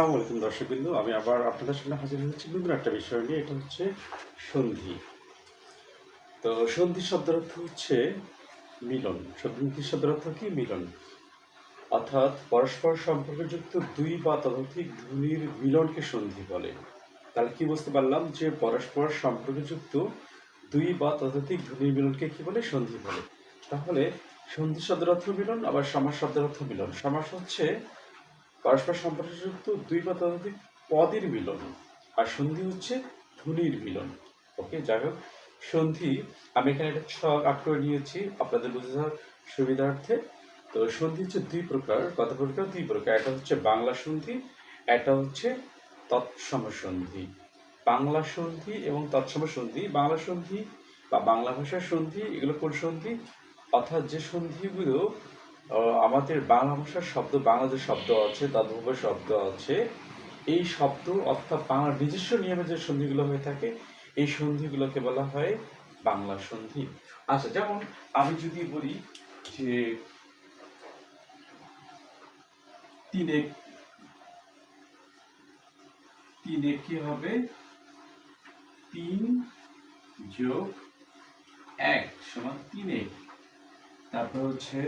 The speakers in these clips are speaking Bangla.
আসসালামু আলাইকুম দর্শকবৃন্দ, আমি আবার আপনাদের সামনে হাজির হয়েছি নতুন একটা বিষয় নিয়ে, এটা হচ্ছে সন্ধি। তো সন্ধি শব্দের অর্থ হচ্ছে মিলন। সন্ধি শব্দের অর্থ কি? মিলন। অর্থাৎ পরস্পর সম্পর্কযুক্ত দুই বা ততোধিক ধ্বনির মিলনকে সন্ধি বলে। তাহলে কি বুঝতে পারলাম যে পরস্পর সম্পর্কযুক্ত দুই বা ততোধিক ধ্বনির মিলনকে কি বলে? সন্ধি বলে। তাহলে সন্ধি শব্দের অর্থ মিলন, আবার সমাস শব্দের অর্থ মিলন। সমাস হচ্ছে পরস্পর সম্পর্কযুক্ত দুই বা ততোধিক পদের মিলন, আর সন্ধি হচ্ছে ধ্বনির মিলন। ওকে, যাই হোক, সন্ধি, আমি এখানে একটা ছক আঁক করে নিয়েছি, আপনাদের বোঝার সুবিধার্থে। তো সন্ধি হচ্ছে দুই প্রকার, কত প্রকার? দুই প্রকার। একটা হচ্ছে বাংলা সন্ধি, একটা হচ্ছে তৎসম সন্ধি। বাংলা সন্ধি এবং তৎসম সন্ধি, বাংলা সন্ধি বা বাংলা ভাষার সন্ধি, এগুলো কোন সন্ধি? অর্থাৎ যে সন্ধিগুলো আমাদের বাংলা ভাষার শব্দ বাংলা যে শব্দ আছে তদ্ভব শব্দ আছে। এই শব্দ অর্থাৎ বাংলার নিজস্ব নিয়মে যে সন্ধিগুলো হয়ে থাকে, এই সন্ধিগুলোকে বলা হয় বাংলা সন্ধি। আচ্ছা যেমন আমি যদি বলি যে তিনে তিনে কি হবে? তিন যোগ এক সমান তিনে তারপর হচ্ছে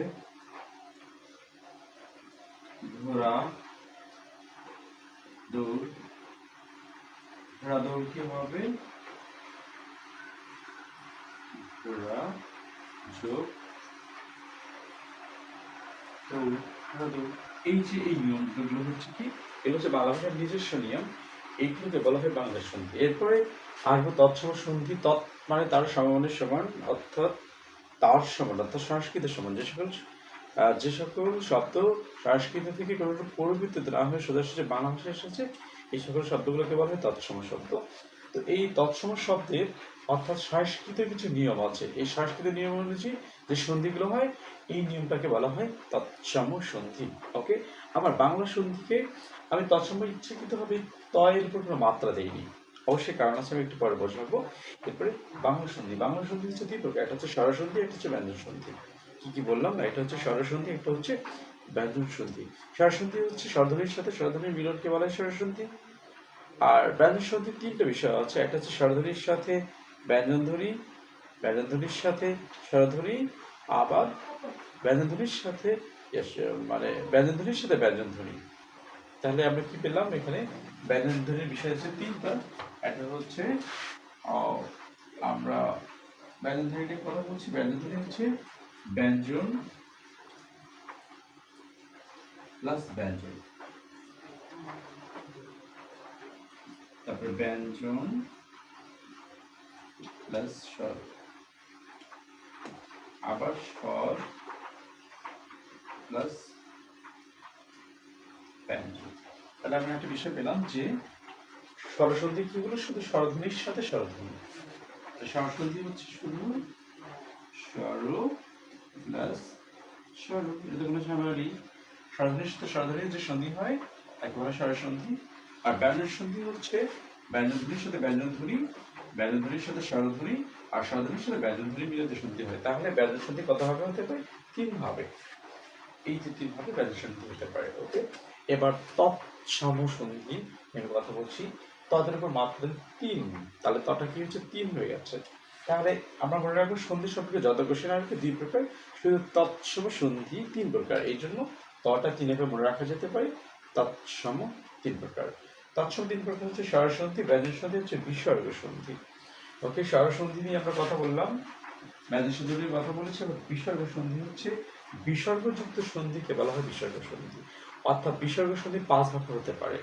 ঘোড়া দৌড় ঘোড়া দৌড় কি হবে? ঘোড়া যোগ এই যে এই নিয়মগুলো হচ্ছে কি? এগুলো হচ্ছে বাংলা ভাষার নিজস্ব নিয়ম। এইগুলোকে বলা হয় বাংলা সন্ধি এরপরে আসব তৎসম সন্ধি। তৎ মানে তার সমানের সমান, অর্থাৎ তার সমান, অর্থাৎ সংস্কৃতের সমান। যে সকল যে সকল শব্দ সংস্কৃত থেকে কোনো রকম পরিবর্তিত না হয়ে সোজাসুজি বাংলা ভাষায় এসেছে, এই সকল শব্দগুলোকে বলা হয় তৎসম শব্দ। তো এই তৎসম শব্দের অর্থাৎ সংস্কৃত কিছু নিয়ম আছে। এই সংস্কৃত নিয়ম অনুযায়ী যে সন্ধিগুলো হয়, এই নিয়মটাকে বলা হয় তৎসম সন্ধি। ওকে আমার বাংলা সন্ধিকে আমি তৎসম ইচ্ছাকৃতভাবে তয়ের উপর কোনো মাত্রা দেইনি। অবশ্যই কারণ আছে, আমি একটু পরে বসাবো এরপরে বাংলা সন্ধি। বাংলা সন্ধি হচ্ছে দুই প্রকার একটা হচ্ছে স্বরসন্ধি একটা হচ্ছে ব্যঞ্জন সন্ধি কি কি বললাম না, এটা হচ্ছে স্বরসন্ধি একটা হচ্ছে ব্যঞ্জন সন্ধি স্বরসন্ধি হচ্ছে স্বরধ্বনির সাথে স্বরধ্বনির মিলনকে বলা হয় স্বরসন্ধি? আর ব্যঞ্জন সন্ধির তিনটা বিষয় আছে, একটা হচ্ছে স্বরধ্বনির সাথে ব্যঞ্জনধ্বনি, ব্যঞ্জনধ্বনির সাথে স্বরধ্বনি, আবার ব্যঞ্জনধ্বনির সাথে মানে ব্যঞ্জনধ্বনির সাথে ব্যঞ্জনধ্বনি। তাহলে আমরা কি পেলাম এখানে? ব্যঞ্জনধ্বনির বিষয় হচ্ছে তিনটা। একটা হচ্ছে আমরা ব্যঞ্জনধ্বনি নিয়ে কথা বলছি, ব্যঞ্জনধ্বনি হচ্ছে ব্যঞ্জন প্লাস ব্যঞ্জন। তারপরে ব্যঞ্জন প্লাস স্বর। আবার স্বর প্লাস ব্যঞ্জন। তাহলে আমরা একটা বিষয় পেলাম যে স্বরসন্ধি কি হলো? শুধু স্বরধ্বনির সাথে স্বরধ্বনি। স্বরসন্ধি হচ্ছে শুধু স্বর প্লাস স্বর এটা কোনো নেই স্বরধ্বনির সাথে স্বরধ্বনির যে সন্ধি হয় তাকে বলা স্বরসন্ধি আর ব্যঞ্জন সন্ধি হচ্ছে ব্যঞ্জনধ্বনির সাথে ব্যঞ্জনধ্বনি ব্যঞ্জনধ্বনির সাথে স্বরধ্বনি আর স্বরধ্বনির সাথে ব্যঞ্জনধ্বনি মিলে যে সন্ধি হয়। তাহলে ব্যঞ্জন সন্ধি কত ভাবে হতে পারে? তিন ভাবে এই যে তিন ভাবে ব্যঞ্জন সন্ধি হতে পারে, ওকে? এবার তৎসম সন্ধি, আমি কথা বলছি। তদের উপর মাত্র তিন। তাহলে তটা কি হচ্ছে? তিন হয়ে গেছে। তাহলে আমরা মনে রাখব সন্ধি সম্পর্কে যত কোশ্চেন আসবে, দুই প্রকার। শুধু তৎসম সন্ধি তিন প্রকার। এই জন্য তটা তিনভাবে মনে রাখা যেতে পারে। তৎসম তিন প্রকার। তৎসম তিন প্রকার হচ্ছে স্বরসন্ধি ব্যঞ্জন সন্ধি হচ্ছে বিসর্গ সন্ধি ওকে, স্বরসন্ধি নিয়ে আমরা কথা বললাম। ব্যঞ্জন সন্ধি নিয়ে কথা বলেছি। এবং বিসর্গ সন্ধি হচ্ছে বিসর্গযুক্ত সন্ধিকে বলা হয় বিসর্গ সন্ধি অর্থাৎ বিসর্গ সন্ধি পাঁচ ভাবে হতে পারে।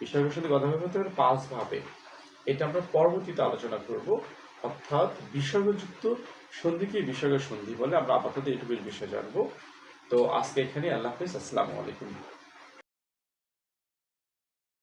বিসর্গ সন্ধি ভাবে হতে পারে? পাঁচ ভাবে। এটা আমরা পরবর্তীতে আলোচনা করব। অর্থাৎ বিসর্গযুক্ত সন্ধিকে বিসর্গ সন্ধি বলে আমরা আপাতত এটুকুর বিষয়ে জানব। তো আজকে এখানে আল্লাহ হাফিজ, আসসালামু আলাইকুম।